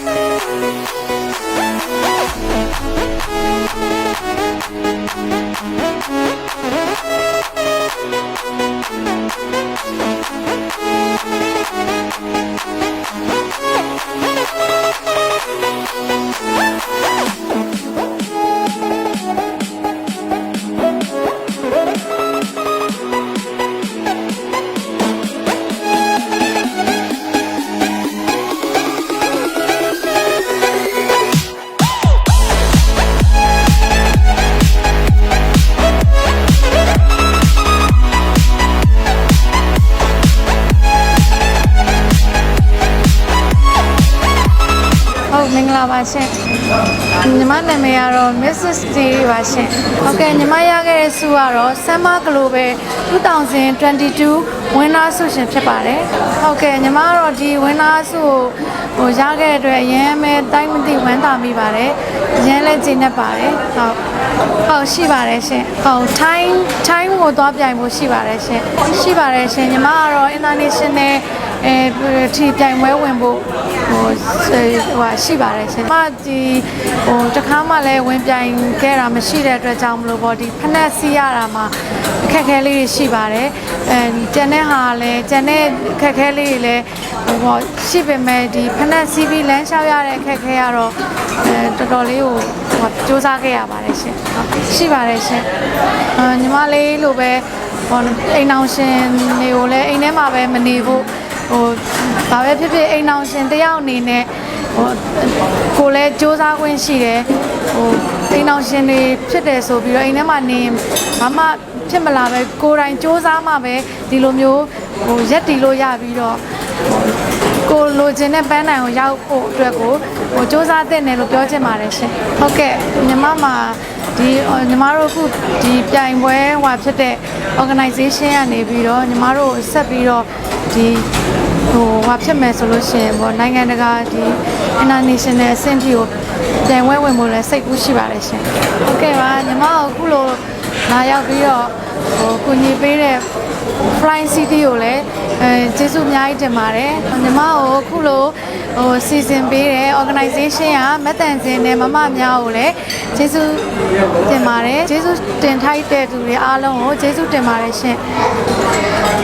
Thank you. လာပါရှင်ညီမနာမည်ကတော့ Mrs. D ပါရှင်ဟုတ်ကဲ့ညီမရခဲ့တဲ့ဆုကတော့ Summer Global 2022 Winner ဆုရှင်ဖြစ်ပါတယ်ဟုတ်ကဲ့ညီမကတော့ဒီ Winner ဆုကိုဟိုရခဲ့တဲ့အတွက်အရင်ပဲတိုင်းမသိဝမ်းသာမိပါတယ်အရင်လည်းကျေနပ်ပါတယ်ဟုတ်ဟုတ်ရှိပါတယ်ရှင်ဟုတ် time time ကိုသွားပြိုင်ဖို့ရှိပါတယ်ရှင်ရှိပါတယ်ရှင်ညီမကတော့ international အဲထီပြိုင်ပွဲဝင်ဖို့ဟိုဟိုဟာရှိပါတယ်ရှင်။မဒီဟိုတခါမှလည်းဝင်ပြိုင်ခဲ့တာမရှိတဲ့အတွက်ကြောင့်မလို့ပေါ့ဒီဖက်နဲ့စီးရတာမှာအခက်အခဲလေးတွေရှိပါတယ်။အဲကျန်တဲ့ဟာလည်းကျန်တဲ့အခက်အခဲလေးတွေလည်းဟိုပေါ့ရှိပေမဲ့ဒီဖက်နဲ့စီးပြီးလမ်းလျှောက်ရတဲ့အခက်အခဲကတော့အဲတော်တော်လေးကိုဟိုစူးစမ်းခဲ့ရပါတယ်ရှင်။ဟုတ်ရှိပါတယ်ရှင်။အဲညီမလေးလိုပဲဟိုအိမ်အောင်ရှင်တွေကိုလည်းအိမ်ထဲမှာပဲမနေဖို့ ဟိုဘာပဲဖြစ်ဖြစ်အိမ်အောင်ရှင်တယောက်အနေနဲ့ဟိုကိုလည်းစူးစမ်းခွင့်ရှိတယ်ဟိုအိမ်အောင်ရှင်တွေဖြစ်တယ်ဆိုပြီးတော့အိမ်ထဲမှာနေရင်ဘာမှဖြစ်မလာပဲကိုယ်တိုင်စူးစမ်းမှပဲဒီလိုမျိုးဟိုရက်တီလို့ရပြီးတော့ဟိုကိုလိုချင်တဲ့ပန်းနိုင်ကိုရောက်ဖို့အတွက်ကိုဟိုစူးစမ်းတဲ့နယ်လို့ပြောချင်ပါတယ်ရှင်ဟုတ်ကဲ့ညီမမှာဒီညီမတို့အခုဒီပြိုင်ပွဲဟွာဖြစ်တဲ့ organization ကနေပြီးတော့ညီမတို့ဆက်ပြီးတော့ ဒီဟိုဟာဖြစ်မယ်ဆိုလို့ရှိရင်ပေါ့နိုင်ငံတကာဒီ international အဆင့်ထိကိုပြန်ဝဲဝင်ဖို့လဲစိတ်ကူးရှိပါတယ်ရှင်။ဟုတ်ကဲ့ပါညီမတို့အခုလိုလာရောက်ပြီးတော့ဟိုကုညီပေးတဲ့ Flying City ကိုလည်းအဲကျေးဇူးအများကြီးတင်ပါတယ်။ညီမတို့အခုလိုဟိုစီစဉ်ပေးတဲ့ organization ကမက်တန်စင်နဲ့မမများကိုလည်းကျေးဇူးတင်ပါတယ်။ကျေးဇူးတင်ထိုက်တဲ့သူတွေအားလုံးကိုကျေးဇူးတင်ပါတယ်ရှင်။